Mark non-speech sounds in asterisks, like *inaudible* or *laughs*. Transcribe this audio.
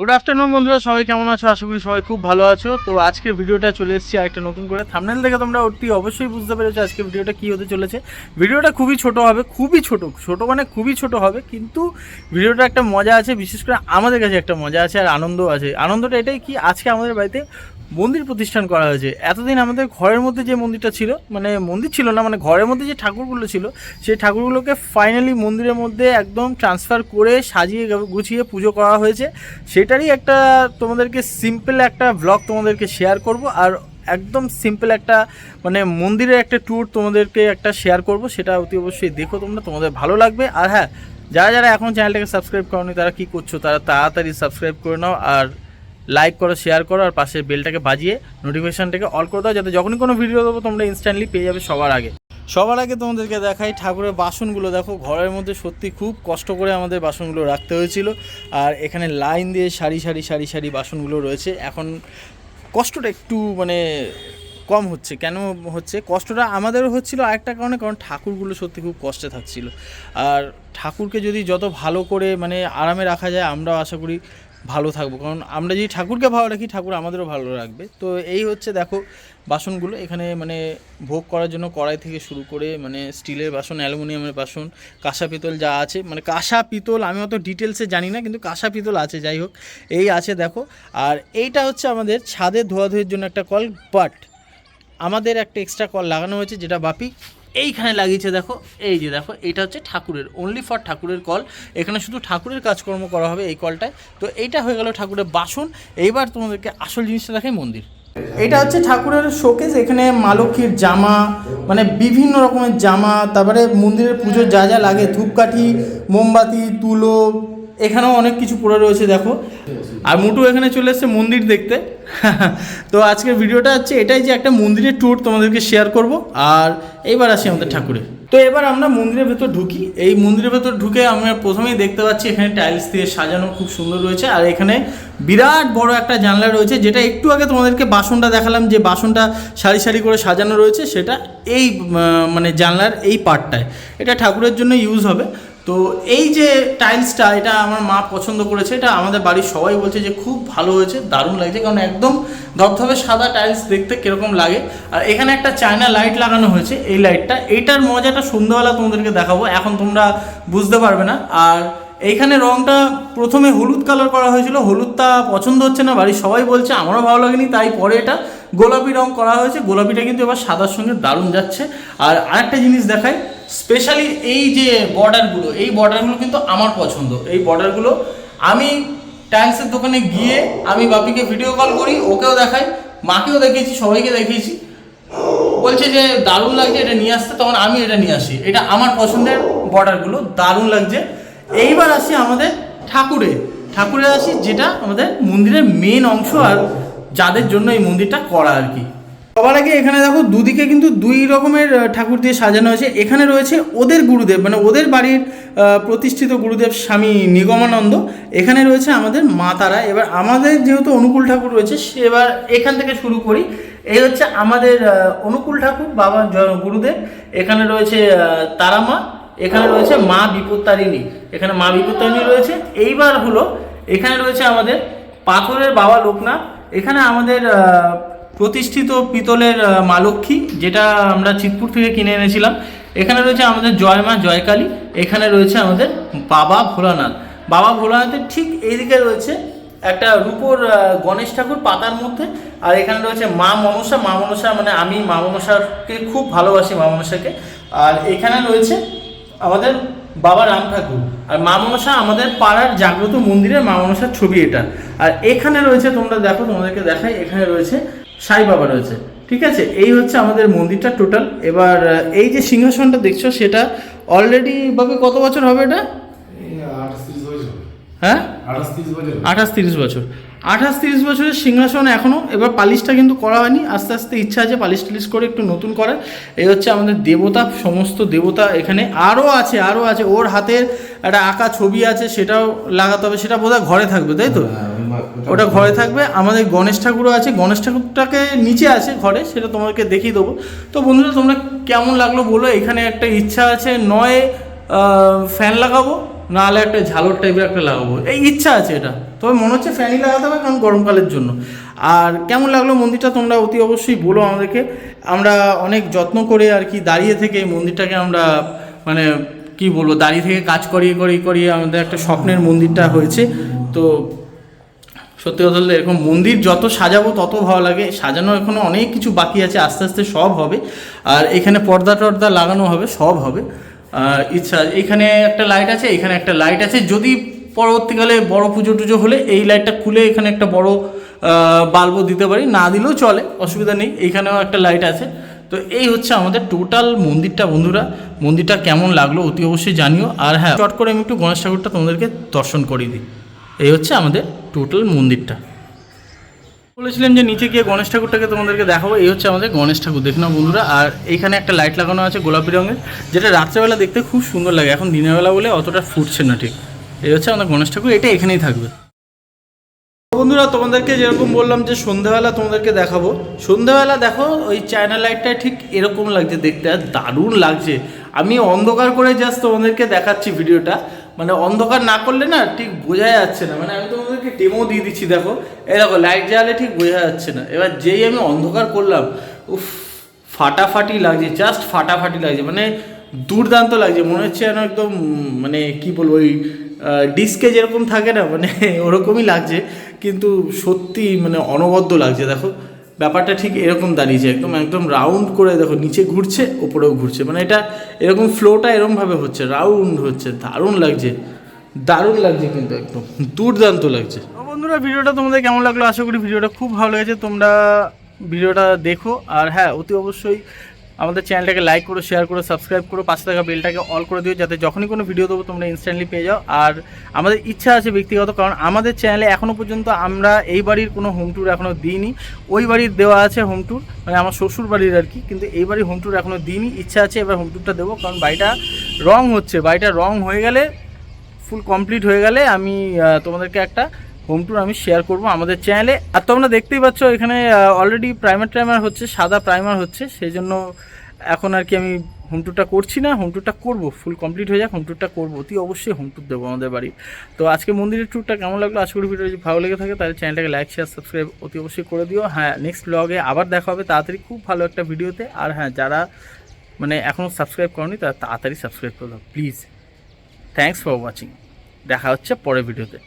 Good afternoon বন্ধুরা, সবাই কেমন আছো? আশা করি সবাই খুব ভালো আছো। তো আজকে ভিডিওটা চলে এসেছি একটা নতুন করে। থামনেল দেখে তোমরা অতি অবশ্যই বুঝতে পেরেছ আজকে ভিডিওটা কী হতে চলেছে। ভিডিওটা খুবই ছোট হবে, খুবই ছোট ছোট মানে খুবই ছোট হবে, কিন্তু ভিডিওটা একটা মজা আছে, বিশেষ করে আমাদের কাছে একটা মজা আছে আর আনন্দ আছে। আনন্দটা এটাই কি, আজকে আমাদের বাড়িতে মন্দির প্রতিষ্ঠান করা হয়েছে। এতদিন আমাদের ঘরের মধ্যে যে মন্দিরটা ছিল মানে মন্দির ছিল না মানে ঘরের মধ্যে যে ঠাকুরগুলো ছিল, সেই ঠাকুরগুলোকে ফাইনালি মন্দিরের মধ্যে একদম ট্রান্সফার করে সাজিয়ে গুছিয়ে পুজো করা হয়েছে। সেটারই একটা তোমাদেরকে সিম্পল একটা ব্লগ তোমাদেরকে শেয়ার করব, আর একদম সিম্পল একটা মানে মন্দিরের একটা ট্যুর তোমাদেরকে একটা শেয়ার করব, সেটা অতি অবশ্যই দেখো তোমরা, তোমাদের ভালো লাগবে। আর হ্যাঁ যারা যারা এখন চ্যানেলটাকে সাবস্ক্রাইব করোনি, তারা কি করছ? তারা তাড়াতাড়ি সাবস্ক্রাইব করে নাও, আর লাইক করো শেয়ার করো আর পাশের বেলটাকে বাজিয়ে নোটিফিকেশানটাকে অল করে দাও, যাতে যখনই কোনো ভিডিও দেবো, তোমরা ইনস্ট্যান্টলি পেয়ে যাবে সবার আগে। সবার আগে তোমাদেরকে দেখাই, ঠাকুরের বাসনগুলো দেখো, ঘরের মধ্যে সত্যি খুব কষ্ট করে আমাদের বাসনগুলো রাখতে হয়েছিল। আর এখানে লাইন দিয়ে সারি সারি সারি সারি বাসনগুলো রয়েছে। এখন কষ্টটা একটু মানে কম হচ্ছে। কেন হচ্ছে? কষ্টটা আমাদেরও হচ্ছিল আরেকটা কারণে, কারণ ঠাকুরগুলো সত্যি খুব কষ্টে থাকছিল। আর ঠাকুরকে যদি যত ভালো করে মানে আরামে রাখা যায়, আমরাও আশা করি ভালো থাকব। কারণ আমরা যদি ঠাকুরকে ভালো রাখি, ঠাকুর আমাদেরও ভালো রাখবে। তো এই হচ্ছে দেখো বাসনগুলো। এখানে মানে ভোগ করার জন্য কড়াই থেকে শুরু করে মানে স্টিলের বাসন, অ্যালুমিনিয়ামের বাসন, কাঁসা পিতল যা আছে। মানে কাঁসা পিতল আমি অত ডিটেলসে জানি না, কিন্তু কাঁসা পিতল আছে, যাই হোক। এই আছে দেখো। আর এইটা হচ্ছে আমাদের ছাদের ধোয়াধুয়ির জন্য একটা কল বাট আমাদের একটা এক্সট্রা কল লাগানো হয়েছে, যেটা বাপি এইখানে লাগিয়েছে দেখো, এই যে দেখো, এটা হচ্ছে ঠাকুরের অনলি ফর ঠাকুরের কল এখানে শুধু ঠাকুরের কাজকর্ম করা হবে এই কলটায় তো এইটা হয়ে গেল ঠাকুরের বাসন। এইবার তোমাদেরকে আসল জিনিসটা দেখাই মন্দির। এটা হচ্ছে ঠাকুরের শোকেস এখানে মা লক্ষ্মীর জামা মানে বিভিন্ন রকমের জামা, তারপরে মন্দিরের পুজোর যা যা লাগে, ধূপকাঠি, মোমবাতি, তুলো এখানেও অনেক কিছু পড়ে রয়েছে, দেখো। আর মুটু এখানে চলে এসেছে মন্দির দেখতে। তো আজকের ভিডিওটা হচ্ছে এটাই যে একটা মন্দিরের ট্যুর তোমাদেরকে শেয়ার করব। আর এইবার আসি আমাদের ঠাকুরে। তো এবার আমরা মন্দিরের ভেতর ঢুকি। এই মন্দিরের ভেতর ঢুকে আমরা প্রথমেই দেখতে পাচ্ছি এখানে টাইলস দিয়ে সাজানো খুব সুন্দর রয়েছে। আর এখানে বিরাট বড় একটা জানলা রয়েছে, যেটা একটু আগে তোমাদেরকে বাসনটা দেখালাম যে বাসনটা সারি সারি করে সাজানো রয়েছে, সেটা এই মানে জানলার এই পার্টটায় এটা ঠাকুরের জন্য ইউজ হবে। তো এই যে টাইলসটা, এটা আমার মা পছন্দ করেছে, এটা আমাদের বাড়ির সবাই বলছে যে খুব ভালো হয়েছে, দারুণ লাগছে, কারণ একদম ধবধবে সাদা টাইলস দেখতে কীরকম লাগে। আর এখানে একটা চায়না লাইট লাগানো হয়েছে, এই লাইটটা। এইটার মজাটা সন্ধ্যাবেলা তোমাদেরকে দেখাবো, এখন তোমরা বুঝতে পারবে না। আর এইখানে রংটা প্রথমে হলুদ কালার করা হয়েছিল, হলুদটা পছন্দ হচ্ছে না, বাড়ির সবাই বলছে, আমারও ভালো লাগেনি, তাই পরে এটা গোলাপি রং করা হয়েছে। গোলাপিটা কিন্তু এবার সাদার সঙ্গে দারুণ যাচ্ছে। আর আরেকটা জিনিস দেখাই স্পেশালি এই যে বর্ডারগুলো এই বর্ডারগুলো কিন্তু আমার পছন্দ। এই বর্ডারগুলো আমি টাইলসের দোকানে গিয়ে আমি বাপিকে ভিডিও কল করি, ওকেও দেখাই, মাকেও দেখিয়েছি, সবাইকে দেখিয়েছি। বলছে যে, দারুণ লাগছে এটা নিয়ে আসতে। তখন আমি এটা নিয়ে আসি। এটা আমার পছন্দের বর্ডারগুলো দারুণ লাগছে। এইবার আসি আমাদের ঠাকুরে। ঠাকুরে আসি, যেটা আমাদের মন্দিরের মেন অংশ আর যাদের জন্য এই মন্দিরটা করা আর কি। সবার আগে এখানে দেখো দুদিকে কিন্তু দুই রকমের ঠাকুর দিয়ে সাজানো হয়েছে। এখানে রয়েছে ওদের গুরুদেব মানে ওদের বাড়ির প্রতিষ্ঠিত গুরুদেব স্বামী নিগমানন্দ। এখানে রয়েছে আমাদের মা তারা। এবার আমাদের যেহেতু অনুকূল ঠাকুর রয়েছে সে এবার এখান থেকে শুরু করি। এই হচ্ছে আমাদের অনুকূল ঠাকুর বাবা গুরুদেব। এখানে রয়েছে আহ, তারামা এখানে রয়েছে মা বিপত্তারিণী। এখানে মা বিপত্তারিণী রয়েছে। এইবার হলো এখানে রয়েছে আমাদের পাথরের বাবা লোকনাথ। এখানে আমাদের প্রতিষ্ঠিত পিতলের মা লক্ষ্মী, যেটা আমরা চিতপুর থেকে কিনে এনেছিলাম। এখানে রয়েছে আমাদের জয় মা জয়কালী, এখানে রয়েছে আমাদের বাবা ভোলানাথ। বাবা ভোলানাথের ঠিক এইদিকে রয়েছে একটা রূপোর গণেশ ঠাকুর পাতার মধ্যে, আর এখানে রয়েছে মা মনসা। মা মনসা মানে আমি, মা মনসাকে খুব ভালোবাসি, মা মনসাকে। আর এখানে রয়েছে আমাদের বাবা রাম ঠাকুর। আর মা মনসা আমাদের পাড়ার জাগ্রত মন্দিরের মা মনসার ছবি এটা। আর এখানে রয়েছে, তোমরা দেখো, তোমাদেরকে দেখাই, এখানে রয়েছে সাই বাবা রয়েছে। ঠিক আছে? এই হচ্ছে আমাদের মন্দিরটা টোটাল এবার এই যে সিংহাসনটা দেখছ সেটা অলরেডি ভাবে কত বছর হবে এটা? হ্যাঁ? আঠাশ তিরিশ বছর। আঠাশ তিরিশ বছরের সিংহাসন এখনও এবার পালিশটা কিন্তু করা হয়নি। আস্তে আস্তে ইচ্ছা আছে পালিশ টালিশ করে একটু নতুন করার। এই হচ্ছে আমাদের দেবতা সমস্ত দেবতা এখানে। আরও আছে আরও আছে। ওর হাতের একটা আঁকা ছবি আছে সেটাও লাগাতে হবে। সেটা বোধহয় ঘরে থাকবে তাই তো? হ্যাঁ, ওটা ঘরে থাকবে, আমাদের গণেশ ঠাকুরও আছে, গণেশ ঠাকুরটাকে নিচে আছে ঘরে, সেটা তোমাকে দেখিয়ে দেবো। তো বন্ধুরা, তোমরা কেমন লাগল বলো? এখানে একটা ইচ্ছা আছে, নয় ফ্যান লাগাবো, নাহলে একটা ঝালর টাইপের একটা লাগাবো। এই ইচ্ছা আছে এটা। তবে মনে হচ্ছে ফ্যানই লাগাতে হবে, কারণ গরমকালের জন্য। আর কেমন লাগল মন্দিরটা তোমরা অতি অবশ্যই বলো আমাদেরকে। আমরা অনেক যত্ন করে আর কি দাঁড়িয়ে থেকে এই মন্দিরটাকে আমরা মানে কি বলব, দাঁড়িয়ে থেকে কাজ করিয়ে করিয়ে করিয়ে আমাদের একটা স্বপ্নের মন্দিরটা হয়েছে। তো সত্যি কথা বলতে এরকম মন্দির যত সাজাবো, তত ভালো লাগে। সাজানো এখনও অনেক কিছু বাকি আছে, আস্তে আস্তে সব হবে। আর এখানে পর্দা টর্দা লাগানো হবে, সব হবে। ইচ্ছা, এখানে একটা লাইট আছে, এখানে একটা লাইট আছে। যদি পরবর্তীকালে বড় পুজো টুজো হলে এই লাইটটা খুলে এখানে একটা বড় বাল্বও দিতে পারি। না দিলেও চলে, অসুবিধা নেই। এইখানেও একটা লাইট আছে। তো এই হচ্ছে আমাদের টোটাল মন্দিরটা, বন্ধুরা। মন্দিরটা কেমন লাগল অতি অবশ্যই জানিও। আর হ্যাঁ চট করে আমি একটু গণেশ ঠাকুরটা তোমাদেরকে দর্শন করিয়ে দিই। এই হচ্ছে আমাদের টোটাল মন্দিরটা। বলেছিলাম যে নিচে গিয়ে গণেশ ঠাকুরটাকে তোমাদেরকে দেখাবো, এই হচ্ছে আমাদের গণেশ ঠাকুর, দেখে নাও বন্ধুরা। আর এইখানে একটা লাইট লাগানো আছে গোলাপি রঙের, যেটা রাত্রেবেলা দেখতে খুব সুন্দর লাগে। এখন দিনের বেলা বলে অতটা ফুটছে না ঠিক। এই হচ্ছে আমাদের গণেশ ঠাকুর, এটা এখানেই থাকবে। বন্ধুরা, তোমাদেরকে যেরকম বললাম যে সন্ধ্যাবেলা তোমাদেরকে দেখাবো, সন্ধ্যাবেলা দেখো ওই চায়না লাইটটা ঠিক এরকম লাগছে দেখতে, আর দারুণ লাগছে। আমি অন্ধকার করে জাস্ট তোমাদেরকে দেখাচ্ছি ভিডিওটা মানে অন্ধকার না করলে না ঠিক বোঝা যাচ্ছে না। মানে আমি তোমাদেরকে ডেমো দিয়ে দিচ্ছি, দেখো। এই দেখো লাইট জ্বালে ঠিক বোঝা যাচ্ছে না। এবার যেই আমি অন্ধকার করলাম, উফ, ফাটাফাটি লাগছে জাস্ট ফাটাফাটি লাগছে। মানে দুর্দান্ত লাগছে। মনে হচ্ছে যেন একদম মানে কি বলব, ওই ডিস্কে যেরকম থাকে না মানে *laughs* ওরকমই লাগছে। কিন্তু সত্যি মানে অনবদ্য লাগছে, দেখো। ব্যাপারটা ঠিক এরকম দাঁড়িয়েছে, একদম একদম রাউন্ড করে দেখো, নিচে ঘুরছে ওপরেও ঘুরছে। মানে এটা এরকম ফ্লোটা এরকমভাবে হচ্ছে রাউন্ড হচ্ছে, দারুণ লাগছে দারুণ লাগছে কিন্তু একদম, দুর্দান্ত লাগছে। বন্ধুরা, ভিডিওটা তোমাদের কেমন লাগল? আশা করি ভিডিওটা খুব ভালো লেগেছে, তোমরা ভিডিওটা দেখো, আর হ্যাঁ অতি অবশ্যই আমাদের চ্যানেলটাকে লাইক করো শেয়ার করো সাবস্ক্রাইব করো, পাশে থাকা বেলটাকে অল করে দিও যাতে যখনই কোনো ভিডিও দেবো তোমরা ইনস্ট্যান্টলি পেয়ে যাও। আর আমাদের ইচ্ছা আছে ব্যক্তিগত, কারণ আমাদের চ্যানেলে এখনও পর্যন্ত আমরা এই বাড়ির কোনো হোম ট্যুর এখনও দিইনি। ওই বাড়ির দেওয়া আছে হোম ট্যুর মানে আমার শ্বশুর বাড়ির আর কি, কিন্তু এই বাড়ির হোম ট্যুর এখনও দিইনি। ইচ্ছা আছে এবার হোম ট্যুরটা দেবো, কারণ বাড়িটা রং হচ্ছে। বাড়িটা রং হয়ে গেলে ফুল কমপ্লিট হয়ে গেলে আমি তোমাদেরকে একটা হোম ট্যুর আমি শেয়ার করব আমাদের চ্যানেলে আর তোমরা দেখতেই পাচ্ছ এখানে অলরেডি প্রাইমার ট্রাইমার হচ্ছে, সাদা প্রাইমার হচ্ছে সেই জন্য এখন আর কি আমি হোম ট্যুরটা করছি না হোম ট্যুরটা করব ফুল কমপ্লিট হয়ে যাক হোম ট্যুরটা করব। অতি অবশ্যই হোম ট্যুর দেবো আমাদের বাড়ি। তো আজকে মন্দিরের ট্যুরটা কেমন লাগল? আশা করি ভিডিও যদি ভালো লেগে থাকে, তাহলে চ্যানেলটাকে লাইক শেয়ার সাবস্ক্রাইব অতি অবশ্যই করে দিও। হ্যাঁ নেক্সট ব্লগে আবার দেখা হবে তাড়াতাড়ি খুব ভালো একটা ভিডিওতে আর হ্যাঁ যারা মানে এখনও সাবস্ক্রাইব করনি, তারা তাড়াতাড়ি সাবস্ক্রাইব করে দাও প্লিজ থ্যাংকস ফর ওয়াচিং দেখা হচ্ছে পরের ভিডিওতে